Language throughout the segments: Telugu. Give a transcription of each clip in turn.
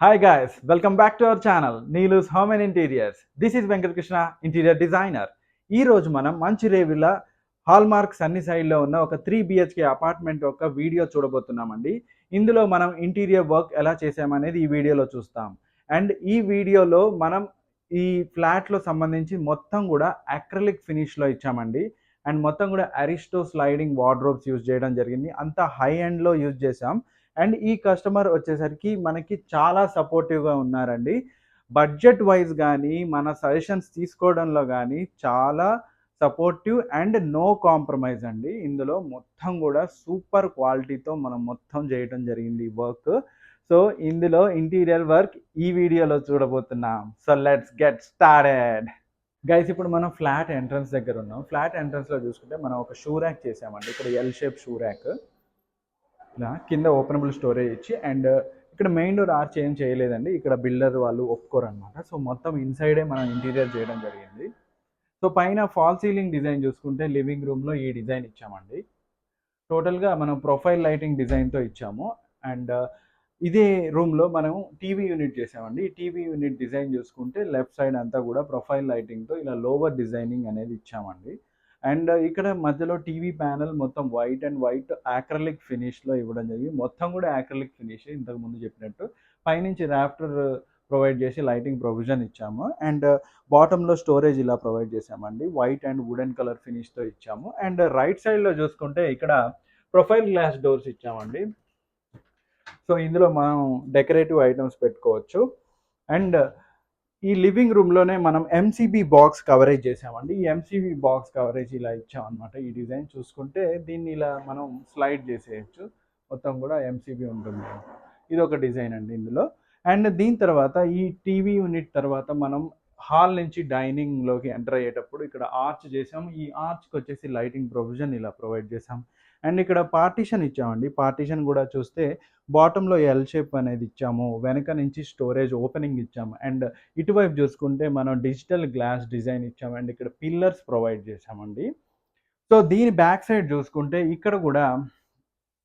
Hi guys welcome back to our channel Neelu's home and interiors this is Venkatakrishna interior designer. ఈ రోజు మనం మంచిరేవిల హాల్మార్క్ సన్నీ సైడ్లో ఉన్న ఒక త్రీ బిహెచ్కే అపార్ట్మెంట్ యొక్క వీడియో చూడబోతున్నామండి. ఇందులో మనం ఇంటీరియర్ వర్క్ ఎలా చేసామనేది ఈ వీడియోలో చూస్తాం. అండ్ ఈ వీడియోలో మనం ఈ ఫ్లాట్లో సంబంధించి మొత్తం కూడా అక్రలిక్ ఫినిష్లో ఇచ్చామండి. అండ్ మొత్తం కూడా అరిస్టో స్లైడింగ్ వార్డ్రోబ్స్ యూజ్ చేయడం జరిగింది. అంత హై ఎండ్లో యూజ్ చేసాం అండ్ ఈ కస్టమర్ వచ్చేసరికి మనకి చాలా సపోర్టివ్గా ఉన్నారండి. బడ్జెట్ వైజ్ కానీ మన సజెషన్స్ తీసుకోవడంలో కానీ చాలా సపోర్టివ్ అండ్ నో కాంప్రమైజ్ అండి. ఇందులో మొత్తం కూడా సూపర్ క్వాలిటీతో మనం మొత్తం చేయడం జరిగింది ఈ వర్క్. సో ఇందులో ఇంటీరియర్ వర్క్ ఈ వీడియోలో చూడబోతున్నాం. So let's get started. Guys ఇప్పుడు మనం ఫ్లాట్ ఎంట్రన్స్ దగ్గర ఉన్నాం. ఫ్లాట్ ఎంట్రన్స్లో చూసుకుంటే మనం ఒక షూ ర్యాక్ చేసామండి. ఇక్కడ ఎల్ షేప్ షూ ర్యాక్. ఇలా కింద ఓపెనబుల్ స్టోరేజ్ ఇచ్చి అండ్ ఇక్కడ మెయిన్ డోర్ ఆర్చ్ ఏం చేయలేదండి. ఇక్కడ బిల్డర్ వాళ్ళు ఒప్పుకోరు అనమాట సో మొత్తం ఇన్సైడే మనం ఇంటీరియర్ చేయడం జరిగింది. సో పైన ఫాల్ సీలింగ్ డిజైన్ చూసుకుంటే లివింగ్ రూమ్లో ఈ డిజైన్ ఇచ్చామండి. టోటల్గా మనం ప్రొఫైల్ లైటింగ్ డిజైన్తో ఇచ్చాము. అండ్ ఇదే రూమ్లో మనం టీవీ యూనిట్ చేసామండి. టీవీ యూనిట్ డిజైన్ చూసుకుంటే లెఫ్ట్ సైడ్ అంతా కూడా ప్రొఫైల్ లైటింగ్తో ఇలా లోవర్ డిజైనింగ్ అనేది ఇచ్చామండి. అండ్ ఇక్కడ మధ్యలో టీవీ ప్యానల్ మొత్తం వైట్ అండ్ వైట్ యాక్రలిక్ ఫినిష్లో ఇవ్వడం జరిగింది. మొత్తం కూడా యాక్రలిక్ ఫినిష్ ఇంతకు ముందు చెప్పినట్టు. పైనుంచి రాఫ్టర్ ప్రొవైడ్ uh, చేసి లైటింగ్ ప్రొవిజన్ ఇచ్చాము. అండ్ uh, బాటంలో స్టోరేజ్ ఇలా ప్రొవైడ్ చేసామండి వైట్ అండ్ వుడెన్ కలర్ ఫినిష్తో ఇచ్చాము. అండ్ రైట్ సైడ్లో చూసుకుంటే ఇక్కడ ప్రొఫైల్ గ్లాస్ డోర్స్ ఇచ్చామండి. సో ఇందులో మనం డెకరేటివ్ ఐటమ్స్ పెట్టుకోవచ్చు. అండ్ ఈ లివింగ్ రూమ్లోనే మనం ఎంసీబీ బాక్స్ కవరేజ్ చేసామండి. ఈ ఎంసీబీ బాక్స్ కవరేజ్ ఇలా ఇచ్చాం అనమాట ఈ డిజైన్. చూసుకుంటే దీన్ని ఇలా మనం స్లైడ్ చేసేయచ్చు. మొత్తం కూడా ఎంసీబీ ఉంటుంది. ఇది ఒక డిజైన్ అండి ఇందులో. అండ్ దీని తర్వాత ఈ టీవీ యూనిట్ తర్వాత మనం హాల్ నుంచి డైనింగ్లోకి ఎంటర్ అయ్యేటప్పుడు ఇక్కడ ఆర్చ్ చేసాం. ఈ ఆర్చ్కి వచ్చేసి లైటింగ్ ప్రొవిజన్ ఇలా ప్రొవైడ్ చేసాం. అండ్ ఇక్కడ పార్టీషన్ ఇచ్చామండి. పార్టీషన్ కూడా చూస్తే బాటంలో ఎల్ షేప్ అనేది ఇచ్చాము. వెనక నుంచి స్టోరేజ్ ఓపెనింగ్ ఇచ్చాము. అండ్ ఇటువైపు చూసుకుంటే మనం డిజిటల్ గ్లాస్ డిజైన్ ఇచ్చాము. అండ్ ఇక్కడ పిల్లర్స్ ప్రొవైడ్ చేసామండి సో దీని బ్యాక్ సైడ్ చూసుకుంటే ఇక్కడ కూడా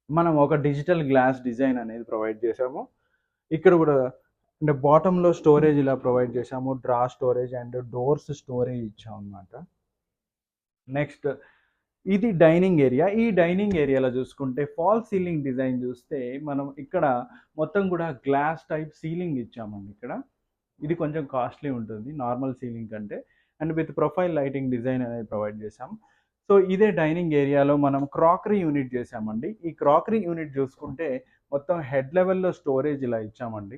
మనం ఒక డిజిటల్ గ్లాస్ డిజైన్ అనేది ప్రొవైడ్ చేసాము ఇక్కడ కూడా అంటే బాటంలో స్టోరేజ్ ఇలా ప్రొవైడ్ చేసాము drawer storage and doors storage ఇచ్చాము అనమాట నెక్స్ట్ ఇది డైనింగ్ ఏరియా. ఈ డైనింగ్ ఏరియాలో చూసుకుంటే ఫాల్ సీలింగ్ డిజైన్ చూస్తే మనం ఇక్కడ మొత్తం కూడా గ్లాస్ టైప్ సీలింగ్ ఇచ్చామండి ఇక్కడ. ఇది కొంచెం కాస్ట్లీ ఉంటుంది నార్మల్ సీలింగ్ కంటే. And with profile lighting design అనేది ప్రొవైడ్ చేసాం సో ఇదే డైనింగ్ ఏరియాలో మనం క్రాకరీ యూనిట్ చేసామండి ఈ క్రాకరీ యూనిట్ చూసుకుంటే మొత్తం హెడ్ లెవెల్లో స్టోరేజ్ ఇలా ఇచ్చామండి.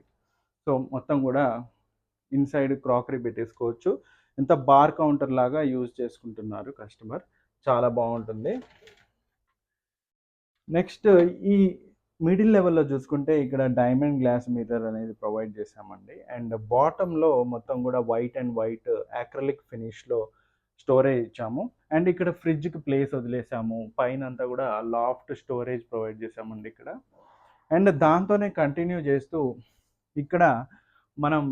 సో మొత్తం కూడా ఇన్సైడ్ క్రాకరీ పెట్టేసుకోవచ్చు. ఎంత బార్ కౌంటర్ లాగా యూజ్ చేసుకుంటున్నారు కస్టమర్. చాలా బాగుంటుంది. నెక్స్ట్ ఈ మిడిల్ లెవెల్లో చూసుకుంటే ఇక్కడ డైమండ్ గ్లాస్ మిర్రర్ అనేది ప్రొవైడ్ చేసామండి అండ్ బాటంలో మొత్తం కూడా వైట్ అండ్ వైట్ యాక్రలిక్ ఫినిష్లో స్టోరేజ్ ఇచ్చాము. అండ్ ఇక్కడ ఫ్రిడ్జ్కి ప్లేస్ వదిలేసాము. పైన అంతా కూడా లాఫ్ట్ స్టోరేజ్ ప్రొవైడ్ చేసామండి ఇక్కడ. అండ్ దాంతోనే కంటిన్యూ చేస్తూ ఇక్కడ మనం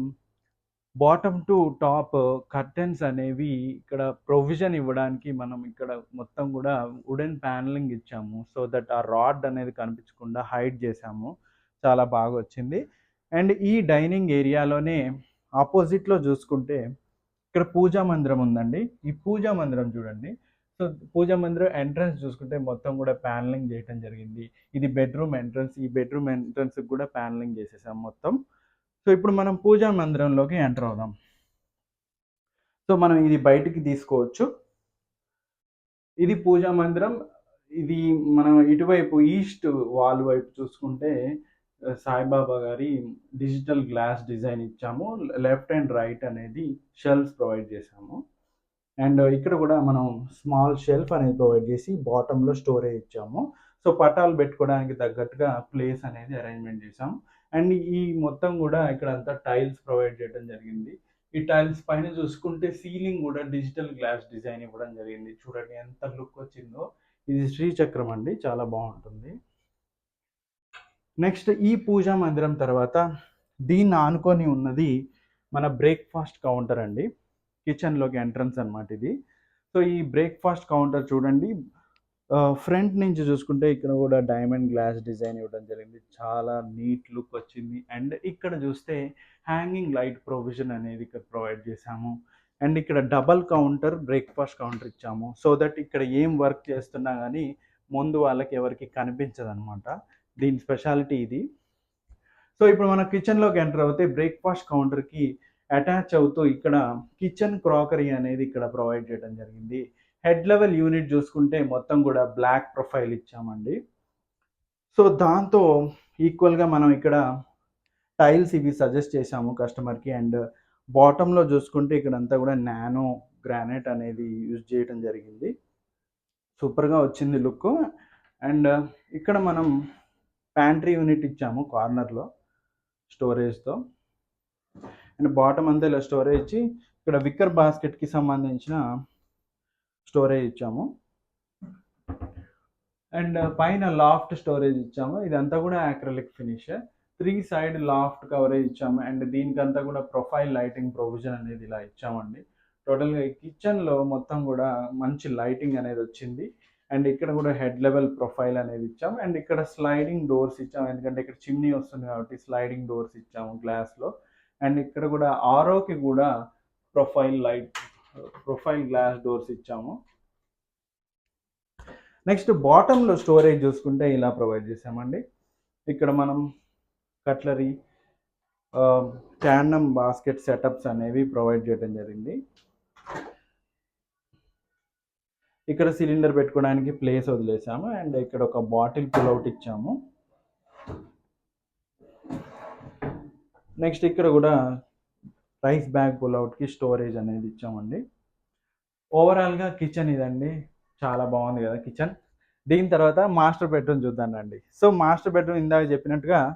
బాటమ్ టు టాప్ కర్టెన్స్ అనేవి ఇక్కడ ప్రొవిజన్ ఇవ్వడానికి మనం ఇక్కడ మొత్తం కూడా వుడెన్ ప్యానలింగ్ ఇచ్చాము. సో దట్ ఆ రాడ్ అనేది కనిపించకుండా హైడ్ చేసాము చాలా బాగా వచ్చింది. అండ్ ఈ డైనింగ్ ఏరియాలోనే ఆపోజిట్లో చూసుకుంటే ఇక్కడ పూజా మందిరం ఉందండి. ఈ పూజా మందిరం చూడండి. సో పూజా మందిరం ఎంట్రన్స్ చూసుకుంటే మొత్తం కూడా ప్యానలింగ్ చేయడం జరిగింది. ఇది బెడ్రూమ్ ఎంట్రన్స్ ఈ బెడ్రూమ్ ఎంట్రన్స్కి కూడా ప్యానలింగ్ చేసేసాం మొత్తం. సో ఇప్పుడు మనం పూజా మందిరంలోకి ఎంటర్ అవుదాం. సో మనం ఇది బయటికి తీసుకోవచ్చు. ఇది పూజా మందిరం. ఇది మనం ఇటువైపు ఈస్ట్ వాల్ వైపు చూసుకుంటే సాయిబాబా గారి డిజిటల్ గ్లాస్ డిజైన్ ఇచ్చాము. లెఫ్ట్ అండ్ రైట్ అనేది షెల్ఫ్స్ ప్రొవైడ్ చేసాము అండ్ ఇక్కడ కూడా మనం స్మాల్ షెల్ఫ్ అనేది ప్రొవైడ్ చేసి బాటంలో స్టోరేజ్ ఇచ్చాము. సో పటాలు పెట్టుకోవడానికి తగ్గట్టుగా ప్లేస్ అనేది అరేంజ్మెంట్ చేసాము అండ్ ఈ మొత్తం కూడా ఇక్కడ అంతా టైల్స్ ప్రొవైడ్ చేయడం జరిగింది. ఈ టైల్స్ పైన చూసుకుంటే సీలింగ్ కూడా డిజిటల్ గ్లాస్ డిజైన్ ఇవ్వడం జరిగింది. చూడండి ఎంత లుక్ వచ్చిందో. ఇది శ్రీచక్రం అండి చాలా బాగుంటుంది. నెక్స్ట్ ఈ పూజా మందిరం తర్వాత దీన్ని ఆనుకొని ఉన్నది మన బ్రేక్ఫాస్ట్ కౌంటర్ అండి. కిచెన్లోకి ఎంట్రన్స్ అనమాట ఇది. సో ఈ బ్రేక్ఫాస్ట్ కౌంటర్ చూడండి ఫ్రంట్ నుంచి చూసుకుంటే ఇక్కడ కూడా డైమండ్ గ్లాస్ డిజైన్ ఇవ్వడం జరిగింది. చాలా నీట్ లుక్ వచ్చింది. అండ్ ఇక్కడ చూస్తే హ్యాంగింగ్ లైట్ ప్రొవిజన్ అనేది ఇక్కడ ప్రొవైడ్ చేశాము. అండ్ ఇక్కడ డబల్ కౌంటర్ బ్రేక్ఫాస్ట్ కౌంటర్ ఇచ్చాము. సో దట్ ఇక్కడ ఏం వర్క్ చేస్తున్నా కానీ ముందు వాళ్ళకి ఎవరికి కనిపించదు అనమాట దీని స్పెషాలిటీ ఇది. సో ఇప్పుడు మన కిచెన్లోకి ఎంటర్ అవుతే బ్రేక్ఫాస్ట్ కౌంటర్కి అటాచ్ అవుతూ ఇక్కడ కిచెన్ క్రాకరీ అనేది ఇక్కడ ప్రొవైడ్ చేయడం జరిగింది. హెడ్ లెవెల్ యూనిట్ చూసుకుంటే మొత్తం కూడా బ్లాక్ ప్రొఫైల్ ఇచ్చామండి. సో దాంతో ఈక్వల్గా మనం ఇక్కడ టైల్స్ ఇవి సజెస్ట్ చేసాము కస్టమర్కి అండ్ బాటంలో చూసుకుంటే ఇక్కడ అంతా కూడా నానో గ్రానైట్ అనేది యూజ్ చేయడం జరిగింది. సూపర్గా వచ్చింది లుక్. అండ్ ఇక్కడ మనం ప్యాంట్రీ యూనిట్ ఇచ్చాము కార్నర్లో స్టోరేజ్తో. అండ్ బాటమ్ అంతా ఇలా స్టోరేజ్ ఇచ్చి ఇక్కడ విక్కర్ బాస్కెట్కి సంబంధించిన స్టోరేజ్ ఇచ్చాము. అండ్ uh, పైన లాఫ్ట్ స్టోరేజ్ ఇచ్చాము. ఇదంతా కూడా acrylic finish three side loft coverage ఇచ్చాము. అండ్ దీనికంతా కూడా ప్రొఫైల్ లైటింగ్ ప్రొవిజన్ అనేది ఇలా ఇచ్చామండి. టోటల్గా ఈ కిచెన్లో మొత్తం కూడా మంచి లైటింగ్ అనేది వచ్చింది. అండ్ ఇక్కడ కూడా హెడ్ లెవెల్ ప్రొఫైల్ అనేది ఇచ్చాము. అండ్ ఇక్కడ స్లైడింగ్ డోర్స్ ఇచ్చాము. ఎందుకంటే ఇక్కడ చిమ్నీ వస్తుంది కాబట్టి స్లైడింగ్ డోర్స్ ఇచ్చాము గ్లాస్లో అండ్ ఇక్కడ కూడా ఆరోకి కూడా profile light profile glass doors ఇచ్చాము. నెక్స్ట్ బాటంలో స్టోరేజ్ చూసుకుంటే ఇలా ప్రొవైడ్ చేసామండి ఇక్కడ మనం కట్లరీ ట్యాండమ్ బాస్కెట్ సెటప్స్ అనేవి ప్రొవైడ్ చేయడం జరిగింది. ఇక్కడ సిలిండర్ పెట్టుకోవడానికి ప్లేస్ వదిలేసాము అండ్ ఇక్కడ ఒక బాటిల్ పుల్అవుట్ ఇచ్చాము. నెక్స్ట్ ఇక్కడ కూడా రైస్ బ్యాగ్ పుల్అవుట్కి స్టోరేజ్ అనేది ఇచ్చామండి. ఓవరాల్గా కిచెన్ ఇదండి. చాలా బాగుంది కదా కిచెన్. దీని తర్వాత మాస్టర్ బెడ్రూమ్ చూద్దానండి. సో మాస్టర్ బెడ్రూమ్ ఇందాక చెప్పినట్టుగా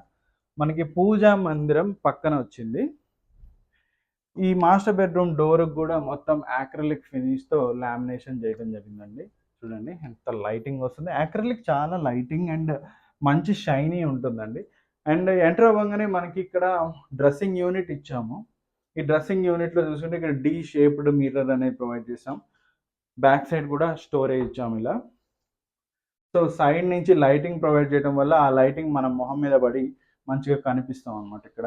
మనకి పూజా మందిరం పక్కన వచ్చింది. ఈ మాస్టర్ బెడ్రూమ్ డోర్కి కూడా మొత్తం యాక్రలిక్ ఫినిష్తో లామినేషన్ చేయడం జరిగిందండి. చూడండి ఎంత లైటింగ్ వస్తుంది. యాక్రలిక్ చాలా లైటింగ్ అండ్ మంచి షైనీ ఉంటుందండి. అండ్ ఎంటర్ అవ్వగానే మనకి ఇక్కడ డ్రెస్సింగ్ యూనిట్ ఇచ్చాము. ఈ డ్రెస్సింగ్ యూనిట్లో చూసుకుంటే ఇక్కడ డీ షేప్డ్ మిర్రర్ అనేది ప్రొవైడ్ చేసాం బ్యాక్ సైడ్ కూడా స్టోరేజ్ ఇచ్చాము ఇలా. సో సైడ్ నుంచి లైటింగ్ ప్రొవైడ్ చేయడం వల్ల ఆ లైటింగ్ మన మొహం మీద పడి మంచిగా కనిపిస్తాం అనమాట ఇక్కడ.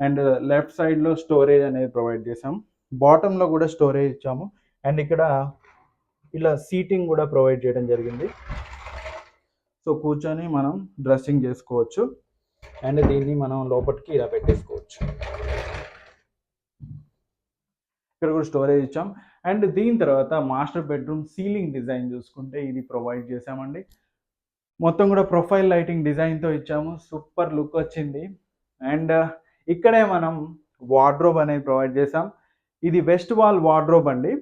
అండ్ లెఫ్ట్ సైడ్లో స్టోరేజ్ అనేది ప్రొవైడ్ చేసాం బాటంలో కూడా స్టోరేజ్ ఇచ్చాము. అండ్ ఇక్కడ ఇలా సీటింగ్ కూడా ప్రొవైడ్ చేయడం జరిగింది. సో కూర్చొని మనం డ్రెస్సింగ్ చేసుకోవచ్చు. అండ్ దీన్ని మనం లోపలికి ఇలా పెట్టేసుకోవచ్చు. ఇక్కడ కూడా స్టోరేజ్ ఇచ్చాం. అండ్ దీని తర్వాత మాస్టర్ బెడ్రూమ్ సీలింగ్ డిజైన్ చూసుకుంటే ఇది ప్రొవైడ్ చేసామండి మొత్తం కూడా ప్రొఫైల్ లైటింగ్ డిజైన్తో ఇచ్చాము. సూపర్ లుక్ వచ్చింది. అండ్ uh, ఇక్కడే మనం వార్డ్రోబ్ అనేది ప్రొవైడ్ చేసాం ఇది వెస్ట్ వాల్ వార్డ్రోబ్ అండి.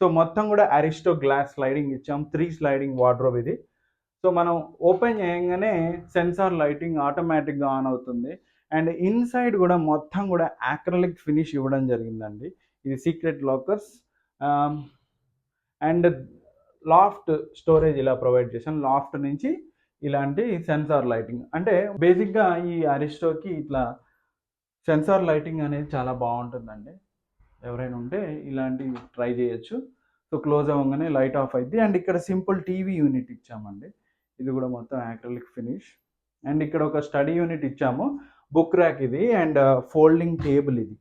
సో మొత్తం కూడా అరిస్టో గ్లాస్ స్లైడింగ్ ఇచ్చాం. త్రీ స్లైడింగ్ వార్డ్రోబ్ ఇది. సో మనం ఓపెన్ చేయగానే సెన్సార్ లైటింగ్ ఆటోమేటిక్గా ఆన్ అవుతుంది. అండ్ ఇన్సైడ్ కూడా మొత్తం కూడా యాక్రలిక్ ఫినిష్ ఇవ్వడం జరిగిందండి. ఇది secret lockers and loft storage ఇలా ప్రొవైడ్ చేశాను లాఫ్ట్ నుంచి ఇలాంటి సెన్సార్ లైటింగ్ అంటే బేసిక్గా ఈ అరిస్టోకి ఇట్లా సెన్సార్ లైటింగ్ అనేది చాలా బాగుంటుందండి. ఎవరైనా ఉంటే ఇలాంటి ట్రై చేయొచ్చు. సో క్లోజ్ అవ్వగానే లైట్ ఆఫ్ అయింది అండ్ ఇక్కడ సింపుల్ టీవీ యూనిట్ ఇచ్చామండి. ఇది కూడా మొత్తం యాక్రలిక్ ఫినిష్ అండ్ ఇక్కడ ఒక స్టడీ యూనిట్ ఇచ్చాము. బుక్ ర్యాక్ ఇది. అండ్ ఫోల్డింగ్ టేబుల్ ఇది.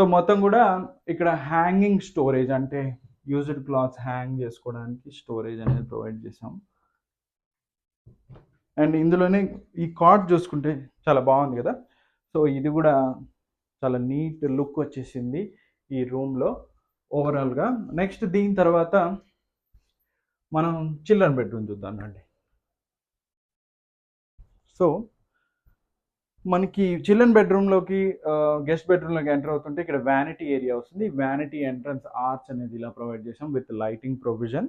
సో మొత్తం కూడా ఇక్కడ హ్యాంగింగ్ స్టోరేజ్ అంటే యూజ్డ్ క్లాత్స్ హ్యాంగ్ చేసుకోవడానికి స్టోరేజ్ అనేది ప్రొవైడ్ చేసాం అండ్ ఇందులోనే ఈ కార్డ్ చూసుకుంటే చాలా బాగుంది కదా. సో ఇది కూడా చాలా నీట్ లుక్ వచ్చేసింది ఈ రూమ్లో ఓవరాల్గా నెక్స్ట్ దీని తర్వాత మనం చిల్డ్రన్ బెడ్రూమ్ చూద్దాం అండి. సో మనకి చిల్డ్రన్ బెడ్రూమ్లోకి గెస్ట్ బెడ్రూమ్లోకి ఎంటర్ అవుతుంటే ఇక్కడ వ్యానిటీ ఏరియా వస్తుంది. వ్యానిటీ ఎంట్రన్స్ ఆర్చ్ అనేది ఇలా ప్రొవైడ్ చేసాం విత్ లైటింగ్ ప్రొవిజన్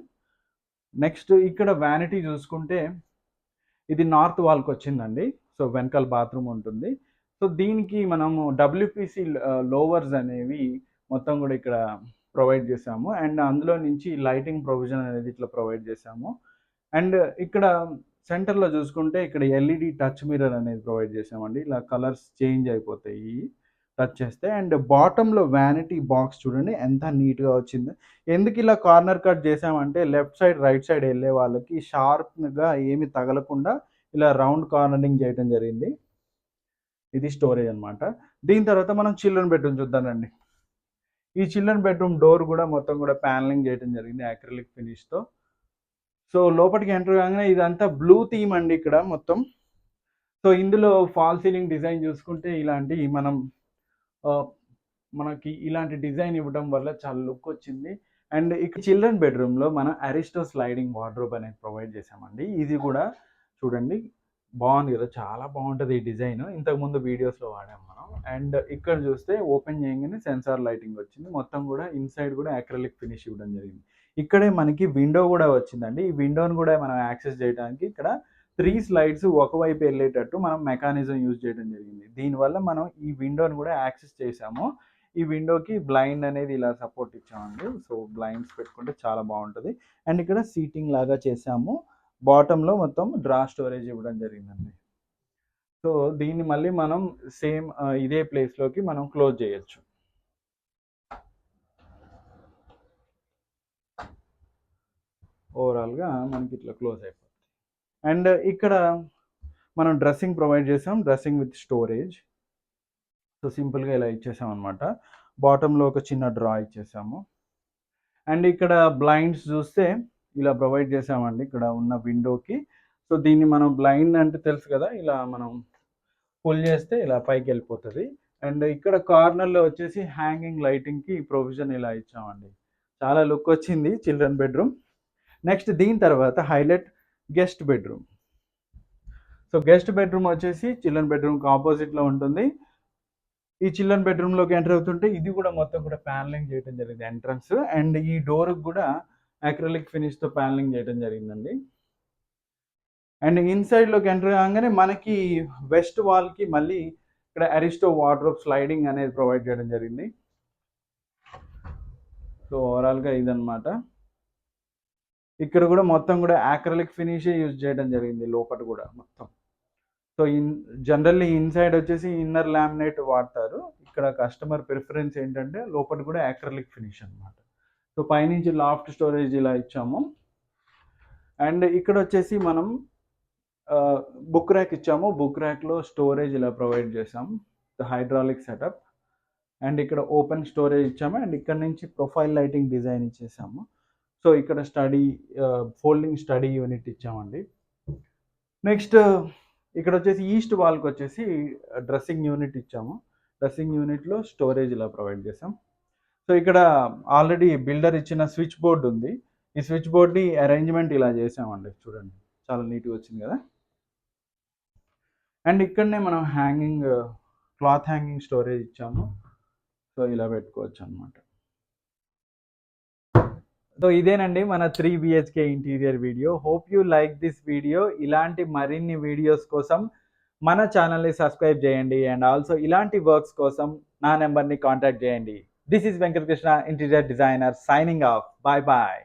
నెక్స్ట్ ఇక్కడ వ్యానిటీ చూసుకుంటే ఇది నార్త్ వాల్కి వచ్చిందండి. సో వెనకాల బాత్రూమ్ ఉంటుంది. సో దీనికి మనము డబ్ల్యూపీసీ లోవర్స్ అనేవి మొత్తం కూడా ఇక్కడ ప్రొవైడ్ చేసాము. అండ్ అందులో నుంచి లైటింగ్ ప్రొవిజన్ అనేది ఇట్లా ప్రొవైడ్ చేసాము. అండ్ ఇక్కడ సెంటర్లో చూసుకుంటే ఇక్కడ ఎల్ఈడి టచ్ మిర్రర్ అనేది ప్రొవైడ్ చేసామండి ఇలా కలర్స్ చేంజ్ అయిపోతాయి టచ్ చేస్తే. అండ్ బాటంలో వ్యానిటీ బాక్స్ చూడండి ఎంత నీట్గా వచ్చింది. ఎందుకు ఇలా కార్నర్ కట్ చేసామంటే లెఫ్ట్ సైడ్ రైట్ సైడ్ వెళ్ళే వాళ్ళకి షార్ప్గా ఏమి తగలకుండా ఇలా రౌండ్ కార్నరింగ్ చేయడం జరిగింది. ఇది స్టోరేజ్ అనమాట దీని తర్వాత మనం చిల్డ్రన్ బెడ్రూమ్ చూద్దామండి. ఈ చిల్డ్రన్ బెడ్రూమ్ డోర్ కూడా మొత్తం కూడా ప్యానలింగ్ చేయడం జరిగింది యాక్రిలిక్ ఫినిష్తో. సో లోపలికి ఎంటర్ కాగానే ఇదంతా బ్లూ థీమ్ అండి ఇక్కడ మొత్తం. సో ఇందులో ఫాల్ సీలింగ్ డిజైన్ చూసుకుంటే ఇలాంటి మనం మనకి ఇలాంటి డిజైన్ ఇవ్వడం వల్ల చాలా లుక్ వచ్చింది. అండ్ ఇక చిల్డ్రన్ బెడ్రూమ్లో మనం అరిస్టో స్లైడింగ్ వార్డ్రోబ్ అనేది ప్రొవైడ్ చేసామండి ఇది కూడా చూడండి బాగుంది కదా చాలా బాగుంటుంది ఈ డిజైన్. ఇంతకుముందు వీడియోస్లో వాడాము మనం. అండ్ ఇక్కడ చూస్తే ఓపెన్ చేయగానే సెన్సార్ లైటింగ్ వచ్చింది. మొత్తం కూడా ఇన్సైడ్ కూడా అక్రలిక్ ఫినిష్ ఇవ్వడం జరిగింది. ఇక్కడే మనకి విండో కూడా వచ్చిందండి. ఈ విండోని కూడా మనం యాక్సెస్ చేయడానికి ఇక్కడ త్రీ స్లైడ్స్ ఒకవైపు వెళ్ళేటట్టు మనం మెకానిజం యూజ్ చేయడం జరిగింది. దీనివల్ల మనం ఈ విండోని కూడా యాక్సెస్ చేసాము ఈ విండోకి బ్లైండ్ అనేది ఇలా సపోర్ట్ ఇచ్చామండి. సో బ్లైండ్స్ పెట్టుకుంటే చాలా బాగుంటుంది. అండ్ ఇక్కడ సీటింగ్ లాగా చేసాము బాటంలో మొత్తం డ్రా స్టోరేజ్ ఇవ్వడం జరిగిందండి. సో దీన్ని మళ్ళీ మనం సేమ్ ఇదే ప్లేస్లోకి మనం క్లోజ్ చేయొచ్చు. ఓవరాల్గా మనకి ఇట్లా క్లోజ్ అయిపోతుంది అండ్ ఇక్కడ మనం డ్రెస్సింగ్ ప్రొవైడ్ చేసాం డ్రెస్సింగ్ విత్ స్టోరేజ్. సో సింపుల్గా ఇలా ఇచ్చేసాం అనమాట బాటంలో ఒక చిన్న డ్రా ఇచ్చేసాము. అండ్ ఇక్కడ బ్లైండ్స్ చూస్తే ఇలా ప్రొవైడ్ చేసామండి. ఇక్కడ ఉన్న విండోకి. సో దీన్ని మనం బ్లైండ్ అంటే తెలుసు కదా ఇలా మనం పుల్ చేస్తే ఇలా పైకి వెళ్ళిపోతుంది. అండ్ ఇక్కడ కార్నర్లో వచ్చేసి హ్యాంగింగ్ లైటింగ్కి ప్రొవిజన్ ఇలా ఇచ్చామండి. చాలా లుక్ వచ్చింది చిల్డ్రన్ బెడ్రూమ్. నెక్స్ట్ దీని తర్వాత highlight guest bedroom. So guest bedroom వచ్చేసి చిల్డ్రన్ బెడ్రూమ్కి ఆపోజిట్లో ఉంటుంది. ఈ చిల్డ్రన్ బెడ్రూమ్లోకి ఎంటర్ అవుతుంటే ఇది కూడా మొత్తం కూడా ప్యానలింగ్ చేయడం జరిగింది ఎంట్రన్స్. అండ్ ఈ డోర్కి కూడా అక్రలిక్ ఫినిష్తో ప్యానలింగ్ చేయడం జరిగిందండి. అండ్ ఇన్సైడ్లోకి ఎంటర్ కాగానే మనకి వెస్ట్ వాల్కి మళ్ళీ ఇక్కడ అరిస్టో వార్డ్రోబ్ స్లైడింగ్ అనేది ప్రొవైడ్ చేయడం జరిగింది. సో ఓవరాల్గా ఇదన్నమాట. ఇక్కడ కూడా మొత్తం కూడా యాక్రలిక్ ఫినిషే యూజ్ చేయడం జరిగింది లోపల కూడా మొత్తం. సో ఇన్ జనరల్లీ ఇన్సైడ్ వచ్చేసి ఇన్నర్ లామినేట్ వాడతారు. ఇక్కడ కస్టమర్ ప్రిఫరెన్స్ ఏంటంటే లోపల కూడా యాక్రలిక్ ఫినిష్ అనమాట సో పైనుంచి లాఫ్ట్ స్టోరేజ్ ఇలా ఇచ్చాము. అండ్ ఇక్కడ వచ్చేసి మనం బుక్ ర్యాక్ ఇచ్చాము. బుక్ ర్యాక్లో స్టోరేజ్ ఇలా ప్రొవైడ్ చేసాం హైడ్రాలిక్ సెటప్ అండ్ ఇక్కడ ఓపెన్ స్టోరేజ్ ఇచ్చాము. అండ్ ఇక్కడ నుంచి ప్రొఫైల్ లైటింగ్ డిజైన్ ఇచ్చేసాము. సో ఇక్కడ స్టడీ ఫోల్డింగ్ స్టడీ యూనిట్ ఇచ్చామండి. నెక్స్ట్ ఇక్కడ వచ్చేసి ఈస్ట్ వాల్కి వచ్చేసి డ్రెస్సింగ్ యూనిట్ ఇచ్చాము. డ్రెస్సింగ్ యూనిట్లో స్టోరేజ్ ఇలా ప్రొవైడ్ చేసాం సో ఇక్కడ ఆల్రెడీ బిల్డర్ ఇచ్చిన స్విచ్ బోర్డ్ ఉంది. ఈ స్విచ్ బోర్డ్ని అరేంజ్మెంట్ ఇలా చేసామండి చూడండి చాలా నీట్గా వచ్చింది కదా. అండ్ ఇక్కడనే మనం హ్యాంగింగ్ క్లాత్ హ్యాంగింగ్ స్టోరేజ్ ఇచ్చాము. సో ఇలా పెట్టుకోవచ్చు అనమాట సో ఇదేనండి మన three BHK interior video hope you like this video ఇలాంటి మరిన్ని వీడియోస్ కోసం మన ఛానల్ని సబ్స్క్రైబ్ చేయండి. అండ్ ఆల్సో ఇలాంటి వర్క్స్ కోసం నా నెంబర్ని కాంటాక్ట్ చేయండి. This is Venkatakrishna interior designer signing off bye bye